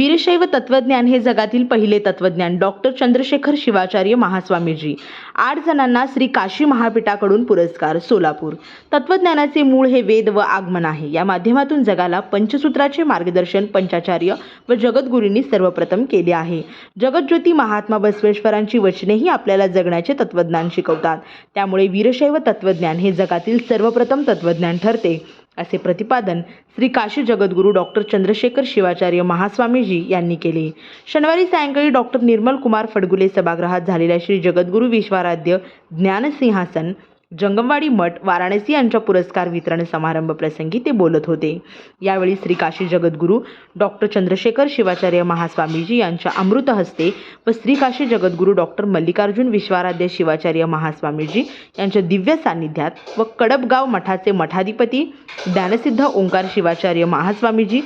वीरशैव तत्वज्ञान हे जगातील पहिले तत्वज्ञान. डॉक्टर चंद्रशेखर शिवाचार्य महास्वामीजी. आठ जणांना श्री काशी महापीठाकडून पुरस्कार सोलापूर. तत्वज्ञानाचे मूळ हे वेद व आगमन आहे. या माध्यमातून जगाला पंचसूत्राचे मार्गदर्शन पंचाचार्य व जगद्गुरूंनी सर्वप्रथम केले आहे. जगज्योती महात्मा बसवेश्वरांची वचनेही आपल्याला जगण्याचे तत्वज्ञान शिकवतात. त्यामुळे वीरशैव तत्वज्ञान हे जगातील सर्वप्रथम तत्वज्ञान ठरते. असे प्रतिपादन श्री काशी जगद्गुरू डॉक्टर चंद्रशेखर शिवाचार्य महास्वामीजी यांनी केले. शनिवारी सायंकाळी डॉक्टर निर्मल कुमार फडगुले सभागृहात झालेल्या श्री जगद्गुरू विश्वाराध्य ज्ञानसिंहासन जंगमवाडी मठ वाराणसी यांच्या पुरस्कार वितरण समारंभ प्रसंगी ते बोलत होते. यावेळी श्री काशी जगद्गुरू डॉक्टर चंद्रशेखर शिवाचार्य महास्वामीजी यांच्या अमृत हस्ते व श्री काशी जगद्गुरू डॉक्टर मल्लिकार्जुन विश्वाराध्य शिवाचार्य महास्वामीजी यांच्या दिव्य सान्निध्यात व कडबगाव मठाचे मठाधिपती ज्ञानसिद्ध ओंकार शिवाचार्य महास्वामीजी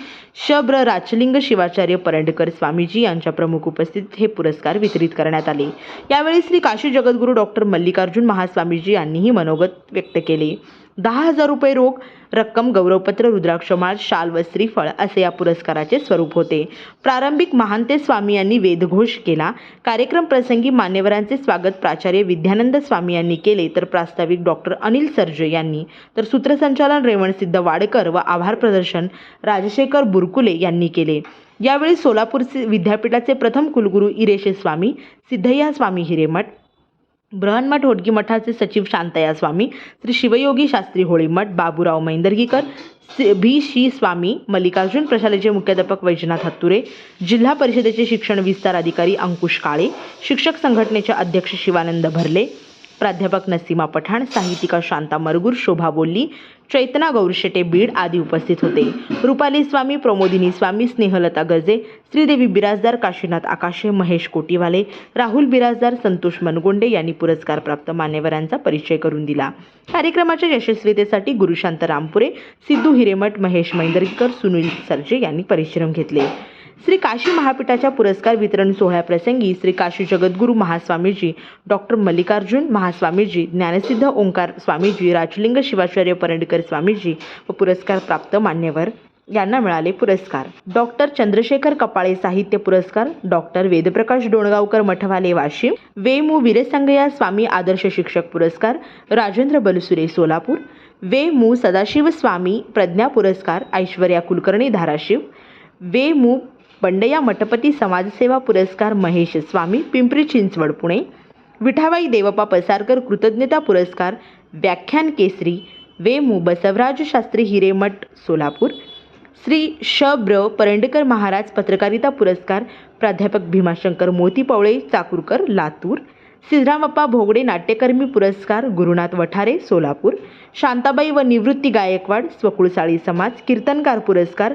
शब्र राचलिंग शिवाचार्य परंडकर स्वामीजी यांच्या प्रमुख उपस्थितीत हे पुरस्कार वितरित करण्यात आले. यावेळी श्री काशी जगद्गुरू डॉक्टर मल्लिकार्जुन महास्वामीजी यांनीही मनोगत व्यक्त केले. दहा हजार रुपये रोख रक्कम गौरवपत्र रुद्राक्षमाळ शाल व श्रीफळ असे या पुरस्काराचे स्वरूप होते. प्रारंभिक महांते स्वामी यांनी वेदघोष केला. कार्यक्रम प्रसंगी मान्यवरांचे स्वागत प्राचार्य विद्यानंद स्वामी यांनी केले तर प्रास्ताविक डॉक्टर अनिल सर्जे यांनी. तर सूत्रसंचालन रेवणसिद्ध वाडकर व आभार प्रदर्शन राजशेखर बुरकुले यांनी केले. यावेळी सोलापूर विद्यापीठाचे प्रथम कुलगुरू इरेशे स्वामी सिद्धय्या स्वामी हिरेमठ बृहन्मठ होडगी मठाचे सचिव शांतया स्वामी श्री शिवयोगी शास्त्री होळी मठ बाबूराव मैंदर्गीकर भी शी स्वामी मल्लिकार्जुन प्रशालेचे मुख्याध्यापक वैजनाथ हत्तुरे जिल्हा परिषदेचे शिक्षण विस्तार अधिकारी अंकुश काळे शिक्षक संघटनेचे अध्यक्ष शिवानंद भरले प्राध्यापक नसीमा पठाण साहित्यिका शांता मरगूर शोभा बोल्ली चैतना गौरशेटे बीड आदी उपस्थित होते. रुपाली स्वामी प्रमोदिनी स्वामी स्नेहलता गजे श्रीदेवी बिराजदार काशीनाथ आकाशे महेश कोटीवाले राहुल बिराजदार संतोष मनगोंडे यांनी पुरस्कार प्राप्त मान्यवरांचा परिचय करून दिला. कार्यक्रमाच्या यशस्वीतेसाठी गुरुशांत रामपुरे सिद्धू हिरेमठ महेश मैंदरकर सुनील सरजे यांनी परिश्रम घेतले. श्री काशी महापीठाच्या पुरस्कार वितरण सोहळ्याप्रसंगी श्री काशी जगद्गुरू महास्वामीजी डॉक्टर मल्लिकार्जुन महास्वामीजी ज्ञानसिद्ध ओंकार स्वामीजी राजलिंग शिवाचार्य परंडकर स्वामीजी व पुरस्कार प्राप्त मान्यवर यांना मिळाले पुरस्कार. डॉक्टर चंद्रशेखर कपाळे साहित्य पुरस्कार डॉक्टर वेदप्रकाश डोणगावकर मठवाले वाशिम वे मु. वीरसंगया स्वामी आदर्श शिक्षक पुरस्कार राजेंद्र बलसुरे सोलापूर वे मु. सदाशिव स्वामी प्रज्ञा पुरस्कार ऐश्वर्या कुलकर्णी धाराशिव वे मु. बंडया मठपती समाजसेवा पुरस्कार महेश स्वामी पिंपरी चिंचवड पुणे. विठाबाई देवपा पसारकर कृतज्ञता पुरस्कार व्याख्यान केसरी वे मु बसवराज शास्त्री हिरेमठ सोलापूर. श्री श. ब्र. परंडकर महाराज पत्रकारिता पुरस्कार प्राध्यापक भीमाशंकर मोती पवळे चाकूरकर लातूर. सिद्धरामप्पा भोगडे नाट्यकर्मी पुरस्कार गुरुनाथ वठारे सोलापूर. शांताबाई व निवृत्ती गायकवाड स्वकुळसाळी समाज कीर्तनकार पुरस्कार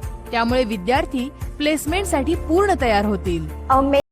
त्यामुळे विद्यार्थी प्लेसमेंटसाठी पूर्ण तयार होतील.